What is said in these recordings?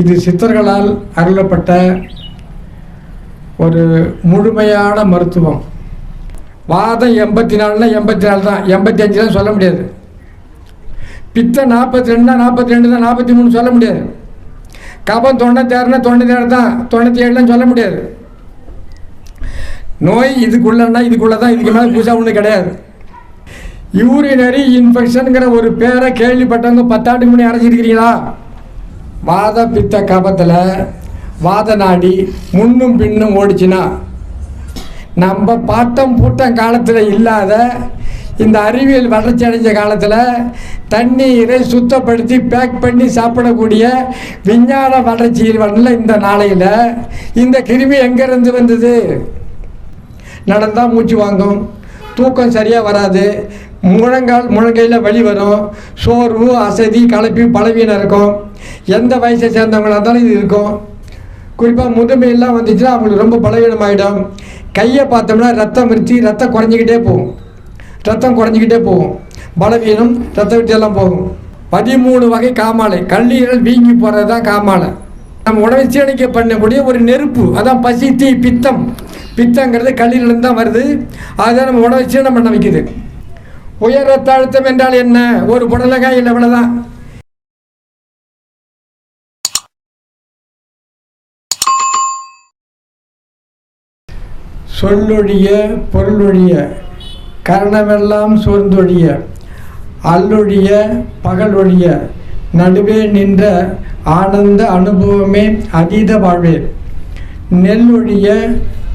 இது சித்தர்களால் அருளப்பட்ட ஒரு முழுமையான மருத்துவம். வாதம் எண்பத்தி நாலுனா எண்பத்தி நாலு தான். எண்பத்தி தான் சொல்ல முடியாது. பித்தம் நாற்பத்தி ரெண்டுனா நாற்பத்தி ரெண்டு தான் நாற்பத்தி மூணு சொல்ல முடியாது. கபம் தொண்ணூத்தாறுனா தொண்ணூத்தாறு தான். தொண்ணூற்றி ஏழுலாம் சொல்ல முடியாது. நோய் இதுக்குள்ளன்னா இதுக்குள்ளே தான். இதுக்கு மேலே புதுசாக ஒன்றும் கிடையாது. யூரினரி இன்ஃபெக்ஷனுங்கிற ஒரு பேரை கேள்விப்பட்டவங்க பத்தாண்டு முன்னே அரைச்சிருக்கிறீங்களா வாத பித்த கபத்தில் வாத நாடி முன்னும் பின்னும் ஓடிச்சுன்னா நம்ம பாட்டம் பூட்டம் காலத்தில் இல்லாத இந்த அறிவியல் வளர்ச்சி அடைஞ்ச காலத்தில் தண்ணீரை சுத்தப்படுத்தி பேக் பண்ணி சாப்பிடக்கூடிய விஞ்ஞான வளர்ச்சியில் வரல இந்த நாளையில் இந்த கிருமி எங்கேருந்து வந்தது? நடந்தால் மூச்சு வாங்கும். தூக்கம் சரியாக வராது. முழங்கால் முழங்கையில் வலி வரும் சோர்வு அசதி களைப்பு பலவீனம் இருக்கும். எந்த வயசை சேர்ந்தவங்களாக இருந்தாலும் இது இருக்கும். குறிப்பாக முதுமையெல்லாம் வந்துச்சுன்னா அவங்களுக்கு ரொம்ப பலவீனமாயிடும். கையை பார்த்தோம்னா ரத்தம் விரித்து ரத்தம் குறைஞ்சிக்கிட்டே போகும். ரத்தம் குறைஞ்சிக்கிட்டே போகும். பலவீனம் ரத்த விட்டு போகும். பதிமூணு வகை காமாலை. கல்லீரல் வீங்கி போகிறது தான் காமாலை. நம்ம உணவை சீரணிக்க பண்ணக்கூடிய ஒரு நெருப்பு. அதான் பசி தீ பித்தம். பித்தங்கிறது கல்லீரல் தான் வருது. அதுதான் நம்ம உணவை சீரணம் பண்ண வைக்குது. உயர் ரத்த அழுத்தம் என்றால் என்ன? ஒரு புடலகாய் இல்லை இவ்வளோதான் சொல்லொழிய பொருளொழிய கரணமெல்லாம் சோர்ந்தொழிய அல்லொழிய பகலொழிய நடுவே நின்ற ஆனந்த அனுபவமே அதீத வாழ்வே. நெல்லொழிய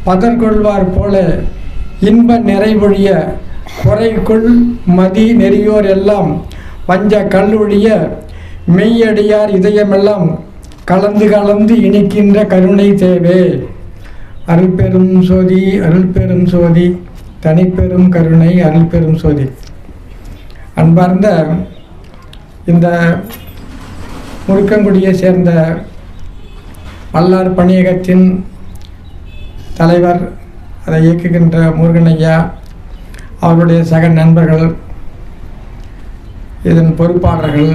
பதர்கொள்வார் போல இன்ப நிறைவொழிய குறைக்குள் மதி நெறியோர் எல்லாம் வஞ்ச கல்லொழிய மெய்யடியார் இதயமெல்லாம் கலந்து கலந்து இனிக்கின்ற கருணை தேவே. அருள் பெரும் சோதி அருள் பெரும் சோதி தனிப்பெரும் கருணை அருள் பெரும் சோதி. அன்பார்ந்த இந்த முருக்கங்குடியை சேர்ந்த வல்லார் பணியகத்தின் தலைவர் அதை இயக்குகின்ற முருகன் ஐயா அவருடைய சக நண்பர்கள் இதன் பொறுப்பாளர்கள்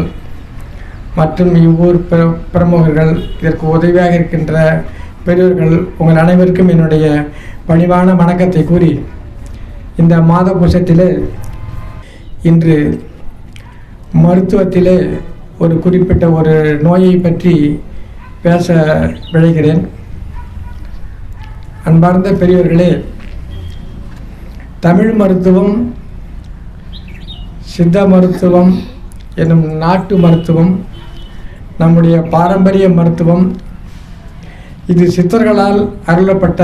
மற்றும் இவ்வூர் பிர பிரமுகர்கள் இதற்கு உதவியாக இருக்கின்ற பெரியோர்கள் உங்கள் அனைவருக்கும் என்னுடைய பணிவான வணக்கத்தை கூறி இந்த மாத பூசத்திலே இன்று மருத்துவத்திலே ஒரு குறிப்பிட்ட ஒரு நோயை பற்றி பேச விழைகிறேன். அன்பார்ந்த பெரியவர்களே தமிழ் மருத்துவம் சித்த மருத்துவம் என்னும் நாட்டு மருத்துவம் நம்முடைய பாரம்பரிய மருத்துவம். இது சித்தர்களால் அருளப்பட்ட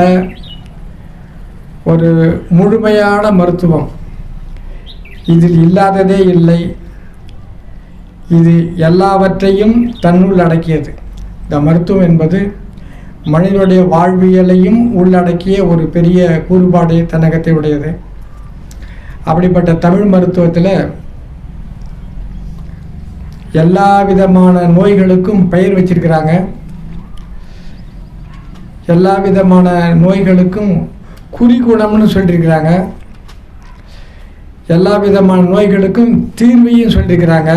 ஒரு முழுமையான மருத்துவம். இதில் இல்லாததே இல்லை. இது எல்லாவற்றையும் தன்னுள் அடக்கியது. இந்த மருத்துவம் என்பது மனிதனுடைய வாழ்வியலையும் உள்ளடக்கிய ஒரு பெரிய கூறுபாடு தன்னகத்தை உடையது. அப்படிப்பட்ட தமிழ் மருத்துவத்தில் எல்லா விதமான நோய்களுக்கும் பெயர் வச்சிருக்கிறாங்க. எல்லா விதமான நோய்களுக்கும் குறிகுணம்னு சொல்லியிருக்கிறாங்க எல்லா விதமான நோய்களுக்கும் தீர்வையும் சொல்லியிருக்கிறாங்க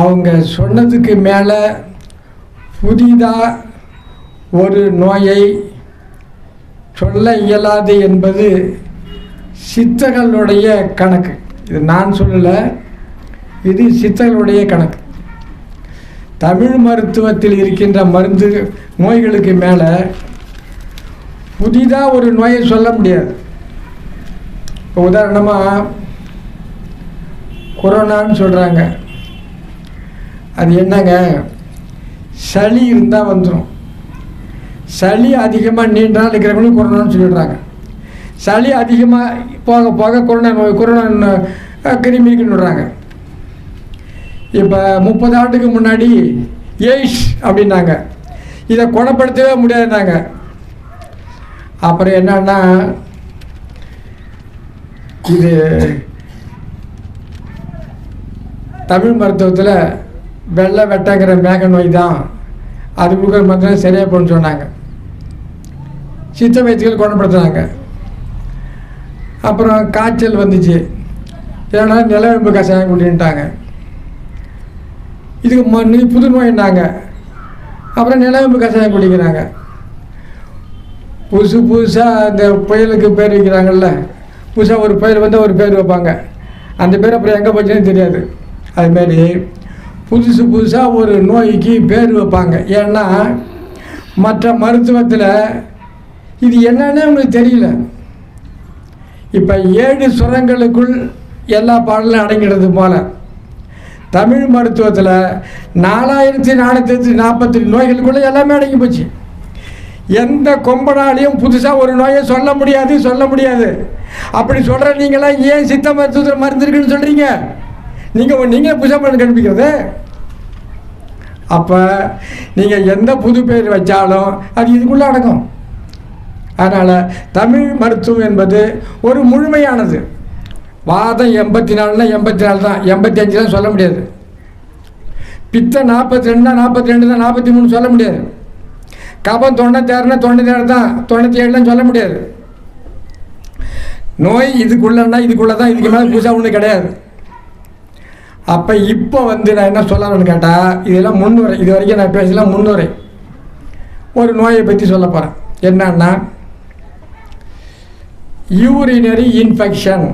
அவங்க சொன்னதுக்கு மேலே புதிதாக ஒரு நோயை சொல்ல இயலாது என்பது சித்தர்களுடைய கணக்கு. இது நான் சொல்லலை இது சித்தர்களுடைய கணக்கு. தமிழ் மருத்துவத்தில் இருக்கின்ற மருந்து நோய்களுக்கு மேலே புதிதாக ஒரு நோயை சொல்ல முடியாது. இப்போ உதாரணமாக கொரோனான்னு சொல்கிறாங்க அது என்னங்க? சளி இருந்தால் வந்துடும் சளி அதிகமாக நீண்ட நாள் இருக்கிறவங்களும் கொரோனான்னு சொல்லிடுறாங்க. சளி அதிகமாக போக போக கொரோனா நோய் கொரோனா கிருமிக்குன்னு விடுறாங்க இப்போ முப்பது ஆண்டுக்கு முன்னாடி எய்ட்ஸ் அப்படின்னாங்க. இதை குணப்படுத்தவே முடியாதுன்னாங்க. அப்புறம் என்னன்னா இது தமிழ் மருத்துவத்தில் வெள்ளை வெட்டங்கிற மேக நோய் தான். அது கொடுக்குற மருத்துவம் சரியாக போகணும்னு சொன்னாங்க. சித்த வைத்தியர்கள் குணப்படுத்துனாங்க. அப்புறம் காய்ச்சல் வந்துச்சு. ஏன்னா நிலவேம்பு கஷாயம் குடின்ட்டாங்க. இதுக்கு ம நீ புது நோயின்னாங்க. அப்புறம் நிலவேம்பு கஷாயம் குடிக்கிறாங்க. புதுசு புதுசாக இந்த புயலுக்கு பேர் வைக்கிறாங்கல்ல. புதுசாக ஒரு புயல் வந்து ஒரு பேர் வைப்பாங்க. அந்த பேர் அப்புறம் எங்கே போச்சுன்னு தெரியாது. அதுமாரி புதுசு புதுசாக ஒரு நோய்க்கு பேர் வைப்பாங்க. ஏன்னா மற்ற மருத்துவத்தில் இது என்னன்னே உங்களுக்கு தெரியல. இப்போ ஏழு சுரங்களுக்குள் எல்லா பாடலும் அடங்கிடுது போல. தமிழ் மருத்துவத்தில் நாலாயிரத்தி நானூற்றி நாற்பத்தி நோய்களுக்குள்ளே எல்லாமே அடங்கி போச்சு. எந்த கொம்பனாலையும் புதுசாக ஒரு நோயை சொல்ல முடியாது சொல்ல முடியாது. அப்படி சொல்கிற நீங்களாம் ஏன் சித்த மருத்துவத்தில் மருந்துருக்குன்னு சொல்கிறீங்க நீங்கள் நீங்கள் புதுசாக மருந்து கண்டுபிடிக்கிறது. அப்போ நீங்கள் எந்த புது பேர் வச்சாலும் அது இதுக்குள்ளே அடங்கும். அதனால் தமிழ் மருத்துவம் என்பது ஒரு முழுமையானது. வாதம் எண்பத்தி நாலுனா எண்பத்தி நாலு தான் எண்பத்தி அஞ்சுலாம் சொல்ல முடியாது. பித்தம் நாற்பத்தி ரெண்டுனா நாற்பத்தி ரெண்டு தான் நாற்பத்தி மூணு சொல்ல முடியாது. கபம் தொண்ணூத்தாறுனா தொண்ணூத்தாறு தான் தொண்ணூற்றி ஏழுலாம் சொல்ல முடியாது. நோய் இதுக்குள்ளன்னா இதுக்குள்ளே தான் இதுக்கு மேலே புதுசாக ஒன்றும் கிடையாது. அப்போ இப்போ வந்து நான் என்ன சொல்லணும்னு கேட்டால் இதெல்லாம் முன்னுரை இது வரைக்கும் நான் பேசலாம் முன்னுரை. ஒரு நோயை பற்றி சொல்ல போகிறேன் என்னன்னா யூரினரி இன்ஃபெக்ஷன்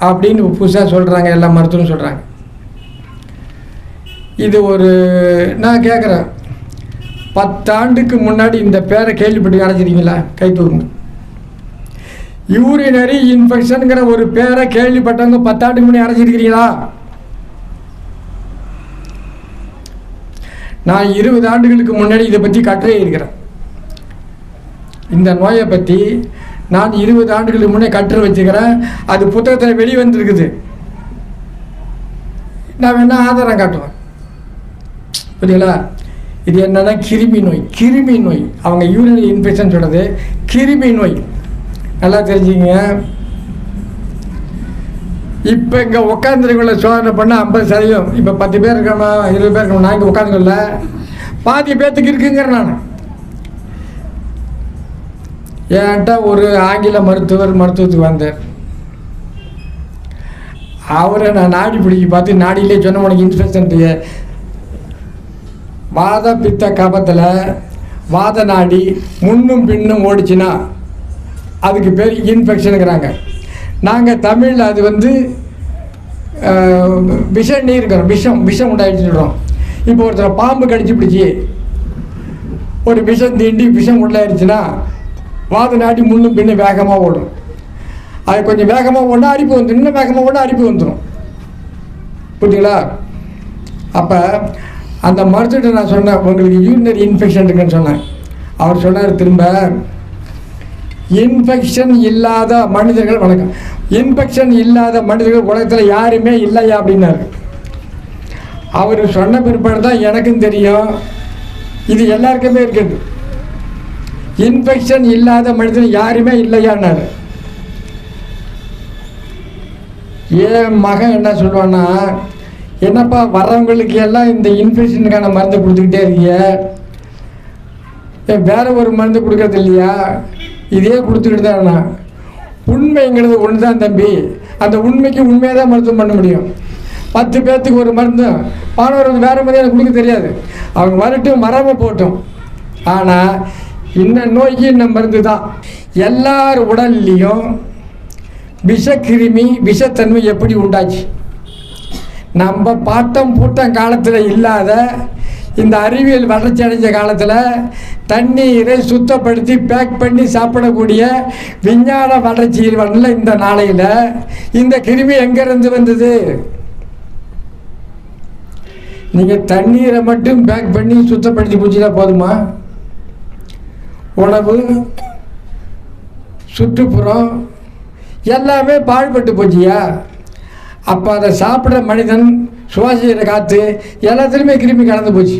அப்படின்னு புதுசாக சொல்கிறாங்க எல்லா மருத்துவம் சொல்கிறாங்க இது ஒரு நான் கேட்குறேன் பத்தாண்டுக்கு முன்னாடி இந்த பேரை கேள்விப்பட்டு அடைச்சிருக்கீங்களா கை தூக்குங்க யூரினரி இன்ஃபெக்ஷனுங்கிற ஒரு பேரை கேள்விப்பட்டவங்க பத்தாண்டுக்கு முன்னாடி அடைச்சிருக்கிறீங்களா நான் இருபது ஆண்டுகளுக்கு முன்னாடி இதை பற்றி கட்டுரை இருக்கிறேன். இந்த நோயை பற்றி நான் இருபது ஆண்டுகளுக்கு முன்னே கற்று வச்சுக்கிறேன் அது புத்தகத்தில் வெளிவந்துருக்குது. நான் வேணா ஆதாரம் காட்டுவேன் புரியுங்களா இது என்னன்னா கிருமி நோய். கிருமி நோய். அவங்க யூரினரி இன்ஃபெக்ஷன் சொல்கிறது கிருமி நோய். நல்லா தெரிஞ்சுங்க. இப்போ இங்கே உட்காந்துருக்குள்ள சோதனை பண்ண ஐம்பது சதவீதம். இப்போ பத்து பேர் இருக்கணும் இருபது பேர் இருக்கணும் நான் இங்கே உட்காந்துக்கல பாதி பேர்த்துக்கு இருக்குங்கிறேன் நான். என்கிட்ட ஒரு ஆங்கில மருத்துவர் மருத்துவத்துக்கு வந்தார்? அவரை நான் நாடி பிடிக்க பார்த்து நாடியிலே சொன்ன உனக்கு இன்ஃபெக்ஷன் வாத பித்த கபத்தில் வாத நாடி முன்னும் பின்னும் ஓடிச்சுன்னா அதுக்கு பேர் இன்ஃபெக்ஷனுங்கிறாங்க நாங்கள் தமிழில் அது வந்து விஷம் விஷ நீருங்கிறோம் விஷம் விஷம் உண்டாயிடுச்சுன்னு சொல்கிறோம் இப்போ ஒருத்தர் பாம்பு கடிச்சு பிடிச்சி ஒரு விஷம் தீண்டி விஷம் உள்ளாயிருச்சுன்னா வாத நாட்டி முன்னும் பின்னும் வேகமாக ஓடும். அது கொஞ்சம் வேகமாக ஒன்றா அரிப்பு வந்துடும் இன்னும் வேகமாக ஒன்றா அரிப்பு வந்துடும் புரியுங்களா அப்போ அந்த மருத்துவர்கிட்ட நான் சொன்னேன் உங்களுக்கு யூரினரி இன்ஃபெக்ஷன் இருக்குன்னு சொன்னேன். அவர் சொன்னார் திரும்ப இன்ஃபெக்ஷன் இல்லாத மனிதர்கள் வணக்கம். இன்ஃபெக்ஷன் இல்லாத மனிதர்கள் உலகத்தில் யாருமே இல்லையா? அப்படின்னாரு. அவர் சொன்ன பிற்பாடு தான் எனக்கும் தெரியும். இது எல்லாருக்குமே இருக்குது. இன்ஃபெக்ஷன் இல்லாத மனிதன் யாருமே இல்லையானார். என் மகன் என்ன சொல்லுவான்னா என்னப்பா வர்றவங்களுக்கு எல்லாம் இந்த இன்ஃபெக்ஷனுக்கான மருந்து கொடுத்துக்கிட்டே இருக்கீங்க. ஏன் வேற ஒரு மருந்து கொடுக்கறது இல்லையா? இதே கொடுத்துக்கிட்டு நான் உண்மைங்கிறது ஒன்று தான் தம்பி. அந்த உண்மைக்கு உண்மையாக தான் மருத்துவம் பண்ண முடியும். பத்து பேர்த்துக்கு ஒரு மருந்து மாணவர்களுக்கு வேறு மாதிரி எனக்கு கொடுக்க தெரியாது. அவங்க வரட்டும் மரம போட்டும் ஆனால் இந்த நோய்க்கு இந்த மருந்து தான் எல்லார் உடல்லையும் விஷக்கிருமி விஷத்தன்மை எப்படி உண்டாச்சு? நம்ம பாட்டம் பூட்டம் காலத்தில் இல்லாத இந்த அறிவியல் வளர்ச்சி அடைஞ்ச காலத்தில் தண்ணீரை சுத்தப்படுத்தி பேக் பண்ணி சாப்பிடக்கூடிய விஞ்ஞான வளர்ச்சியில் வரல இந்த நாளையில் இந்த கிருமி எங்கேருந்து வந்தது? நீங்கள் தண்ணீரை மட்டும் பேக் பண்ணி சுத்தப்படுத்தி குடிச்சிட்டா போதுமா? உணவு சுற்றுப்புறம் எல்லாமே பாழ்பட்டு போச்சியா? அப்போ அதை சாப்பிட்ற மனிதன் சுவாசிக்கிற காற்று எல்லாத்துலேயுமே கிருமி கலந்து போச்சு.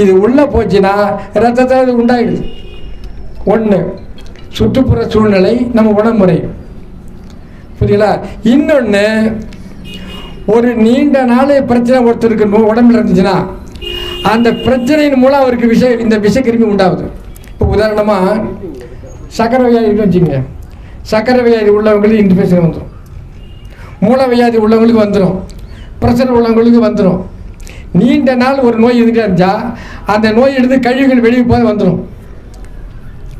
இது உள்ளே போச்சுன்னா ரத்தத்தை அது உண்டாயிடுது. ஒன்று சுற்றுப்புற சூழ்நிலை நம்ம உடம்புமுறை புரியுங்களா இன்னொன்று ஒரு நீண்ட நாள் பிரச்சனை ஒருத்தருக்கு உடம்புல இருந்துச்சுன்னா அந்த பிரச்சனையின் மூலம் அவருக்கு விஷ இந்த விஷக்கிருமி உண்டாகுது. உதாரணமாக சக்கர வியாதின்னு வச்சுங்க சக்கரை வியாதி உள்ளவங்களுக்கு இன்ஃபெக்ஷன் வந்துடும் மூல வியாதி உள்ளவங்களுக்கு வந்துடும் ப்ரெஷர் உள்ளவங்களுக்கு வந்துடும் நீண்ட நாள் ஒரு நோய் இருந்துகிட்டே இருந்துச்சா அந்த நோய் எடுத்து கழிவுகள் வெளியே போய் வந்துடும்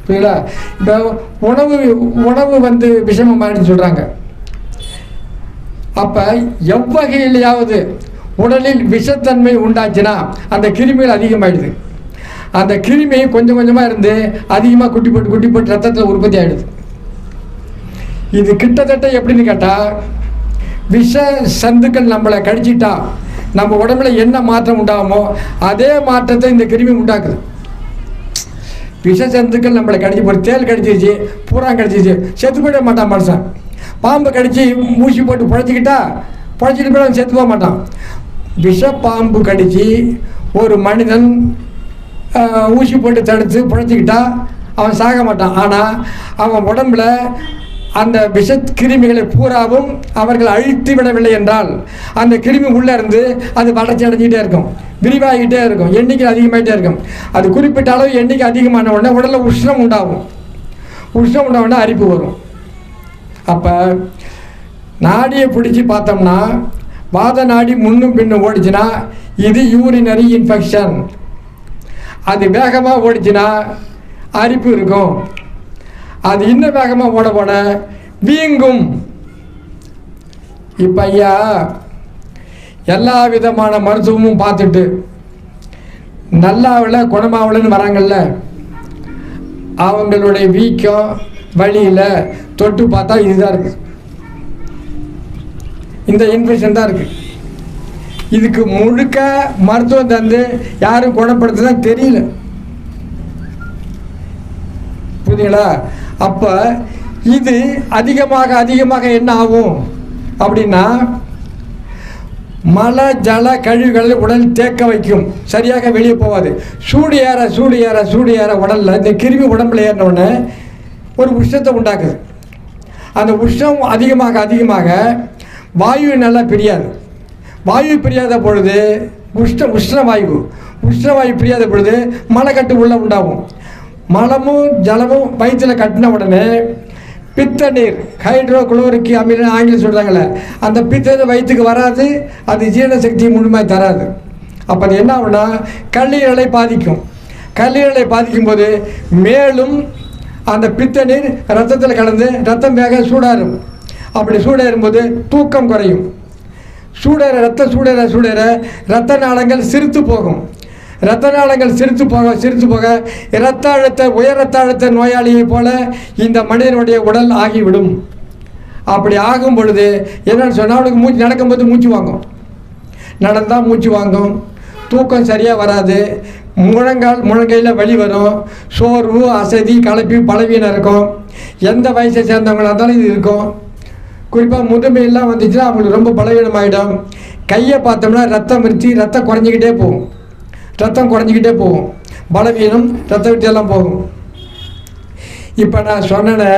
புரியுங்களா இப்போ உணவு உணவு வந்து விஷமமானு சொல்கிறாங்க அப்போ எவ்வகையிலையாவது உடலில் விஷத்தன்மை உண்டாச்சுன்னா அந்த கிருமிகள் அதிகமாயிடுது. அந்த கிருமி கொஞ்சம் கொஞ்சமாக இருந்து அதிகமாக குட்டி போட்டு குட்டி போட்டு ரத்தத்தில் உற்பத்தி ஆகிடுது இது கிட்டத்தட்ட எப்படின்னு கேட்டால் விஷ சந்துக்கள் நம்மளை கடிச்சிட்டா நம்ம உடம்புல என்ன மாற்றம் உண்டாகுமோ அதே மாற்றத்தை இந்த கிருமி உண்டாக்குது. விஷ சந்துக்கள் நம்மளை கடிச்சு ஒரு தேல் கடிச்சிருச்சு பூரா கடிச்சிருச்சு செத்து போயிட மாட்டான் மனுஷன். பாம்பு கடிச்சு மூச்சு போட்டு புழைச்சிக்கிட்டா புழைச்சிட்டு போய் செத்து போக மாட்டான். விஷ பாம்பு கடிச்சு ஒரு மனிதன் ஊசி போட்டு தடுத்து புழைச்சிக்கிட்டா அவன் சாக மாட்டான். ஆனால் அவன் உடம்புல அந்த விஷ கிருமிகளை பூராவும் அவர்கள் அழித்து விடவில்லை என்றால் அந்த கிருமி உள்ளே இருந்து அது வளர்ச்சி அடைஞ்சிக்கிட்டே இருக்கும். விரிவாகிட்டே இருக்கும். எண்ணிக்கை அதிகமாகிட்டே இருக்கும். அது குறிப்பிட்ட அளவு எண்ணிக்கை அதிகமான உடனே உடலில் உஷ்ணம் உண்டாகும். உஷ்ணம் உண்டான அரிப்பு வரும். அப்போ நாடியை பிடிச்சி பார்த்தோம்னா வாத நாடி முன்னும் பின்னும் ஓடிச்சுன்னா இது யூரினரி இன்ஃபெக்ஷன் அது வேகமாக ஓடிச்சுன்னா அரிப்பு இருக்கும். அது இன்னும் வேகமாக ஓட ஓட வீங்கும். இப்போ ஐயா எல்லா விதமான மருத்துவமும் பார்த்துட்டு நல்லாவில் குணமாவலன்னு வராங்கல்ல. அவங்களுடைய வீக்கம் வழியில் தொட்டு பார்த்தா இதுதான் இருக்குது இந்த இன்ஃபெக்ஷன் தான் இருக்குது இதுக்கு முழுக்க மருத்துவம் தந்து யாரும் குணப்படுத்துனா தெரியல. புரியுங்களா அப்போ இது அதிகமாக அதிகமாக என்ன ஆகும் அப்படின்னா மல ஜல கழிவுகளை உடல் தேக்க வைக்கும். சரியாக வெளியே போகாது. சூடு ஏற சூடு ஏற சூடு ஏற உடலில் இந்த கிருமி உடம்புல ஏறின ஒரு உஷ்ணத்தை உண்டாக்குது. அந்த உஷ்ணம் அதிகமாக அதிகமாக வாயு நல்லா பிரியாது. வாயு பிரியாத பொழுது உஷ்ண உஷ்ண வாயு உஷ்ண வாயு பிரியாத பொழுது மலைக்கட்டு உள்ள உண்டாகும். மலமும் ஜலமும் வயிற்றில் கட்டின உடனே பித்த நீர் ஹைட்ரோ குளோரிக் அமிலம் ஆங்கிலம் சொல்கிறாங்களே அந்த பித்த வயிற்றுக்கு வராது அது ஜீரண சக்தியை முழுமையாக தராது. அப்போ அது என்ன ஆகும்னா கல்லீரலை பாதிக்கும். கல்லீரலை பாதிக்கும் போது மேலும் அந்த பித்த நீர் ரத்தத்தில் கலந்து ரத்தம் வேக சூடாரும் அப்படி சூடேறும்போது தூக்கம் குறையும். சூடேற ரத்த சூடேற சூடேற. ரத்த நாளங்கள் சிரித்து போகும். இரத்த நாளங்கள் சிரித்து போக சிரித்து போக இரத்த அழுத்த உயர் ரத்த அழுத்த நோயாளியைப் போல இந்த மனிதனுடைய உடல் ஆகிவிடும். அப்படி ஆகும் பொழுது என்னன்னு சொன்னால் அவனுக்கு மூச்சு நடக்கும்போது மூச்சு வாங்கும். நடந்தால் மூச்சு வாங்கும். தூக்கம் சரியாக வராது. முழங்கால் முழங்கையில் வலி வரும். சோர்வு அசதி களைப்பி பலவீனம் இருக்கும். எந்த வயசை சேர்ந்தவங்களாக இருந்தாலும் இது இருக்கும். குறிப்பாக முதுமையெல்லாம் வந்துச்சுன்னா அவங்களுக்கு ரொம்ப பலவீனமாயிடும். கையை பார்த்தோம்னா ரத்தம் விருத்தி ரத்தம் குறைஞ்சிக்கிட்டே போகும். ரத்தம் குறைஞ்சிக்கிட்டே போகும். பலவீனம் ரத்த விட்டியெல்லாம் போகும். இப்போ நான் சொன்னேனே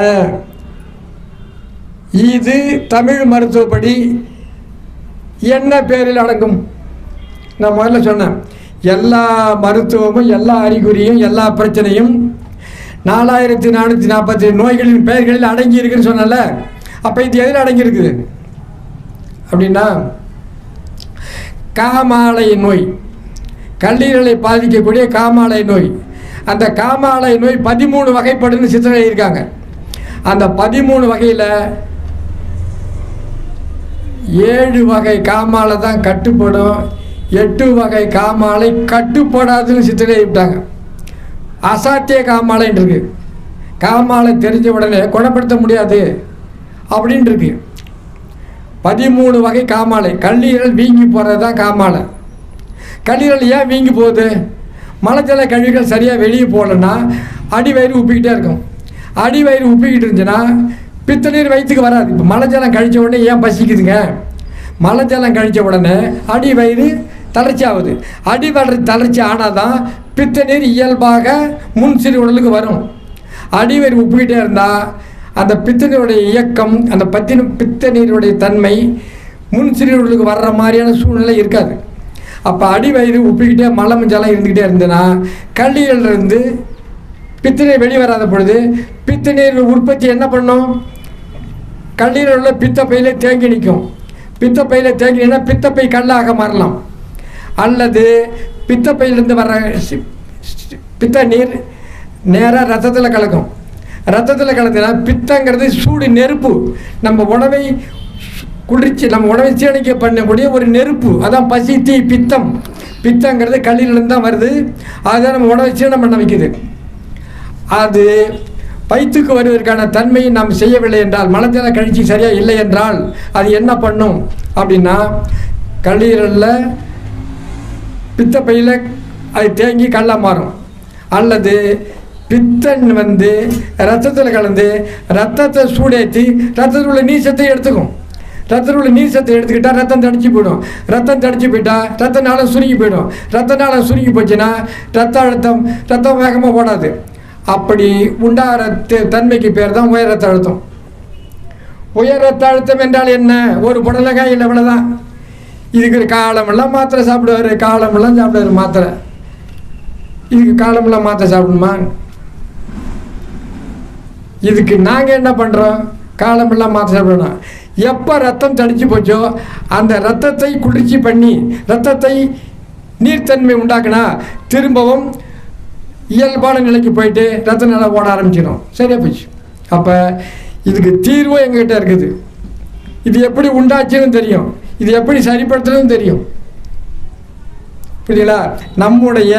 இது தமிழ் மருத்துவப்படி என்ன பேரில் அடங்கும்? நான் முதல்ல சொன்னேன். எல்லா மருத்துவமும் எல்லா அறிகுறியும் எல்லா பிரச்சனையும் நாலாயிரத்தி நானூற்றி நாற்பத்தி நோய்களின் பெயர்களில் அடங்கி இருக்குன்னு சொன்னல அப்போ இது எதில் அடங்கியிருக்குது அப்படின்னா காமாலை நோய். கல்லீரலை பாதிக்கக்கூடிய காமாலை நோய். அந்த காமாலை நோய் பதிமூணு வகைப்படுன்னு சித்திரை எழுதியிருக்காங்க. அந்த பதிமூணு வகையில் ஏழு வகை காமாலை தான் கட்டுப்படும். எட்டு வகை காமாலை கட்டுப்படாதுன்னு சித்திரை விட்டாங்க அசாத்திய காமாலைன்னு இருக்கு. காமாலை தெரிஞ்ச உடனே குணப்படுத்த முடியாது. அப்படின்னு இருக்கு பதிமூணு வகை காமாலை. கல்லீரல் வீங்கி போகிறது தான் காமாலை. கல்லீரல் ஏன் வீங்கி போகுது? மலஜல கழிவுகள் சரியாக வெளியே போகலன்னா அடிவயிறு உப்பிக்கிட்டே இருக்கும். அடிவயிறு உப்பிக்கிட்டு இருந்துச்சுன்னா பித்த நீர் வயிற்றுக்கு வராது. இப்போ மலஜலம் கழிச்ச உடனே ஏன் பசிக்குதுங்க? மலஜலம் கழிச்ச உடனே அடிவயிறு தளர்ச்சி ஆகுது அடி வளர்ச்சி தளர்ச்சி ஆனால் தான் பித்த நீர் இயல்பாக முன் சிறு உடலுக்கு வரும். அடிவயிறு உப்பிக்கிட்டே இருந்தால் அந்த பித்த இயக்கம் அந்த பத்தின பித்த நீருடைய தன்மை முன் சிறுவர்களுக்கு வர்ற மாதிரியான சூழ்நிலை இருக்காது. அப்போ அடி வயிறு உப்பிக்கிட்டே மலம் ஜலம் இருந்துக்கிட்டே இருந்ததுன்னா கல்லீரல்ல இருந்து பித்தநீர் வெளிவராத பொழுது பித்தநீர் உற்பத்தி என்ன பண்ணும்? கல்லீரலில் பித்தப்பையில் தேங்கி நிற்கும். பித்தப்பையில் தேங்கினா பித்தப்பை கல்லாக மாறலாம். அல்லது பித்தப்பையிலிருந்து வர பித்த நீர் நேராக ரத்தத்தில் கலக்கும். ரத்தத்தில் கலந்துனா பித்தங்கிறது சூடு நெருப்பு. நம்ம உணவை குளிர்ச்சி நம்ம உணவை சீரணிக்க பண்ணக்கூடிய ஒரு நெருப்பு. அதான் பசி தீ பித்தம். பித்தங்கிறது கல்லிலிருந்து தான் வருது. அதுதான் நம்ம உணவை சீரணம் பண்ண வைக்குது. அது வயிற்றுக்கு வருவதற்கான தன்மையை நாம் செய்யவில்லை என்றால் மலஜல கழிச்சி சரியாக இல்லை என்றால் அது என்ன பண்ணும்? அப்படின்னா கல்லீரலில் பித்தப்பையில் அது தேங்கி கல்லா மாறும். அல்லது பித்தன் வந்து ரத்தத்தில் கலந்து ரத்தத்தை சூடேற்றி ரத்தத்தில் உள்ள நீசத்தை எடுத்துக்கும். ரத்தத்தில் உள்ள நீர் சத்தை எடுத்துக்கிட்டால் ரத்தம் தடிச்சு போயிடும். ரத்தம் தடிச்சு போயிட்டா ரத்த நாளம் சுருங்கி போயிடும். ரத்த நாளம் சுருங்கி போச்சுன்னா ரத்த அழுத்தம் ரத்தம் வேகமாக ஓடாது அப்படி உண்டாகிற தன்மைக்கு பேர் தான் உயர் ரத்த அழுத்தம். உயர் ரத்த அழுத்தம் என்றால் என்ன? ஒரு புடலங்காய் இல்லை இவ்வளோதான் இதுக்கு காலமெல்லாம் மாத்திரை சாப்பிடுவார் காலமெல்லாம் சாப்பிடுவார் மாத்திரை. இதுக்கு காலமெல்லாம் மாத்திரை சாப்பிடணுமா? இதுக்கு நாங்கள் என்ன பண்ணுறோம் காலமெல்லாம் மாத்திரை சாப்பிடணும். எப்போ ரத்தம் தடிச்சு போச்சோ அந்த ரத்தத்தை குளிர்ச்சி பண்ணி ரத்தத்தை நீர்த்தன்மை உண்டாக்குனா திரும்பவும் இயல்பான நிலைக்கு போயிட்டு ரத்த நல்லா ஓட ஆரம்பிச்சிடும். சரியா போச்சு. அப்போ இதுக்கு தீர்வும் எங்ககிட்ட இருக்குது. இது எப்படி உண்டாச்சுன்னு தெரியும். இது எப்படி சரிப்படுத்துறதுன்னு தெரியும். புரியுங்களா நம்முடைய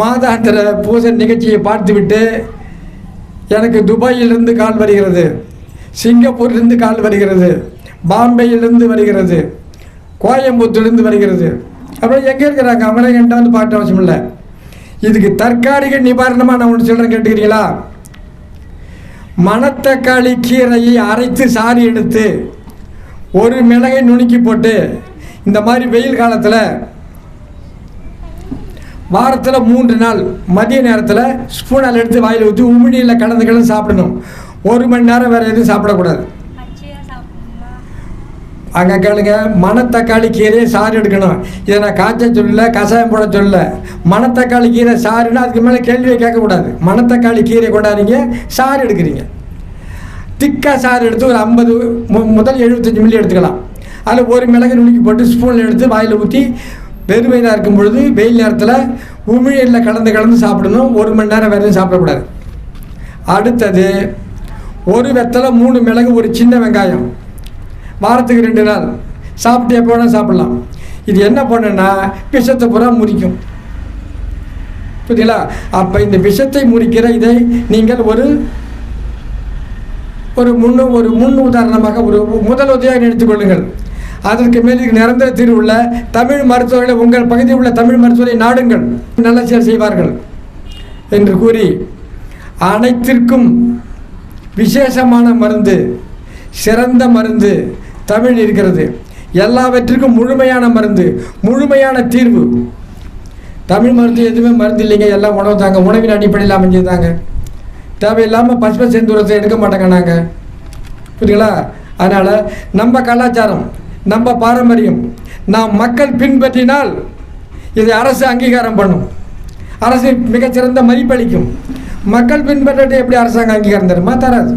மாதாந்திர பூஜை நிகழ்ச்சியை பார்த்துவிட்டு எனக்கு துபாயிலிருந்து கால் வருகிறது சிங்கப்பூரிலிருந்து கால் வருகிறது பாம்பேயிலிருந்து வருகிறது கோயம்புத்தூர்லேருந்து வருகிறது. அப்புறம் எங்கே இருக்கிறாங்க? அவரை கண்டாந்து பார்க்க அவசியம் இல்லை. இதுக்கு தற்காலிக நிவாரணமாக நான் ஒன்று சொல்கிறேன் கேட்டுக்கிறீங்களா? மணத்தக்காளி கீரையை அரைத்து சாறு எடுத்து ஒரு மிளகை நுணுக்கி போட்டு இந்த மாதிரி வெயில் காலத்தில் வாரத்தில் மூன்று நாள் மதிய நேரத்தில் ஸ்பூனால் எடுத்து வாயில் ஊற்றி உமிழியில் கலந்து கலந்து சாப்பிடணும். ஒரு மணி நேரம் வேறு எதுவும் சாப்பிடக்கூடாது. அங்கே கேளுங்க மணத்தக்காளி கீரையை சாறு எடுக்கணும். இதை நான் காய்ச்ச சொல்லல கஷாயம் போட சொல்லல. மணத்தக்காளி கீரை சாறுன்னா அதுக்கு மேலே கேள்வியை கேட்கக்கூடாது. மணத்தக்காளி கீரை கொண்டாடுறீங்க சாறு எடுக்கிறீங்க. திக்கா சாறு எடுத்து ஒரு ஐம்பது முதல் எழுபத்தஞ்சு மில்லி எடுத்துக்கலாம். அதில் ஒரு மிளகு நுணுக்கி போட்டு ஸ்பூனில் எடுத்து வாயில் ஊற்றி வெறும் இருக்கும் பொழுது வெயில் நேரத்தில் உமிழில் கலந்து கலந்து சாப்பிடணும். ஒரு மணி நேரம் வரையும் சாப்பிடக்கூடாது. அடுத்தது ஒரு வெத்தலை மூணு மிளகு ஒரு சின்ன வெங்காயம். வாரத்துக்கு ரெண்டு நாள். சாப்பிட்டு எப்போ வேணால் சாப்பிடலாம். இது என்ன பண்ணுன்னா விஷத்தை பூரா முறிக்கும். புரியுங்களா அப்போ இந்த விஷத்தை முறிக்கிற இதை நீங்கள் ஒரு ஒரு முன்னு ஒரு முன் உதாரணமாக ஒரு முதல் உதவியாக எடுத்துக்கொள்ளுங்கள் அதற்கு மேல் நிரந்தர தீர்வு உள்ள தமிழ் மருத்துவர்களை உங்கள் பகுதியில் உள்ள தமிழ் மருத்துவரை நாடுங்கள். நல்ல செயல் செய்வார்கள் என்று கூறி அனைத்திற்கும் விசேஷமான மருந்து சிறந்த மருந்து தமிழ் இருக்கிறது. எல்லாவற்றிற்கும் முழுமையான மருந்து முழுமையான தீர்வு. தமிழ் மருந்து எதுவுமே மருந்து இல்லைங்க எல்லாம் உணவு தாங்க. உணவின் அடிப்படையில் அமைஞ்சதாங்க தேவையில்லாமல் பசுமை சேர்ந்து எடுக்க மாட்டாங்க நாங்கள் புரியுங்களா அதனால் நம்ம கலாச்சாரம் நம்ம பாரம்பரியம். நாம் மக்கள் பின்பற்றினால் இதை அரசு அங்கீகாரம் பண்ணும். அரசு மிகச்சிறந்த மதிப்பளிக்கும் மக்கள் பின்பற்றத்தை எப்படி அரசாங்கம் அங்கீகாரம் தருமா? தராது.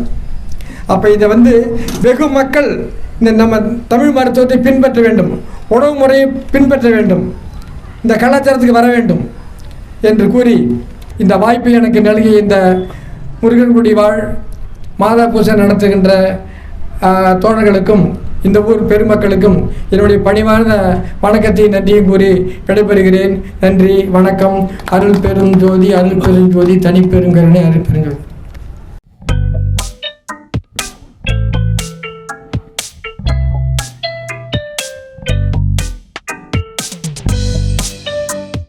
அப்போ இதை வந்து வெகு மக்கள் இந்த நம்ம தமிழ் மருத்துவத்தை பின்பற்ற வேண்டும். உணவு முறையை பின்பற்ற வேண்டும். இந்த கலாச்சாரத்துக்கு வர வேண்டும் என்று கூறி இந்த வாய்ப்பை எனக்கு நல்கிய இந்த முருகன்குடி வாழ் மாதா பூஜை நடத்துகின்ற தோழர்களுக்கும் இந்த ஊர் பெருமக்களுக்கும் என்னுடைய பணிவான வணக்கத்தை நன்றியும் கூறி விடைபெறுகிறேன். நன்றி வணக்கம். அருள் பெரும் ஜோதி அருள் பெரும் ஜோதி தனிப்பெருங்கருணை அருள் பெருஞ்சோதி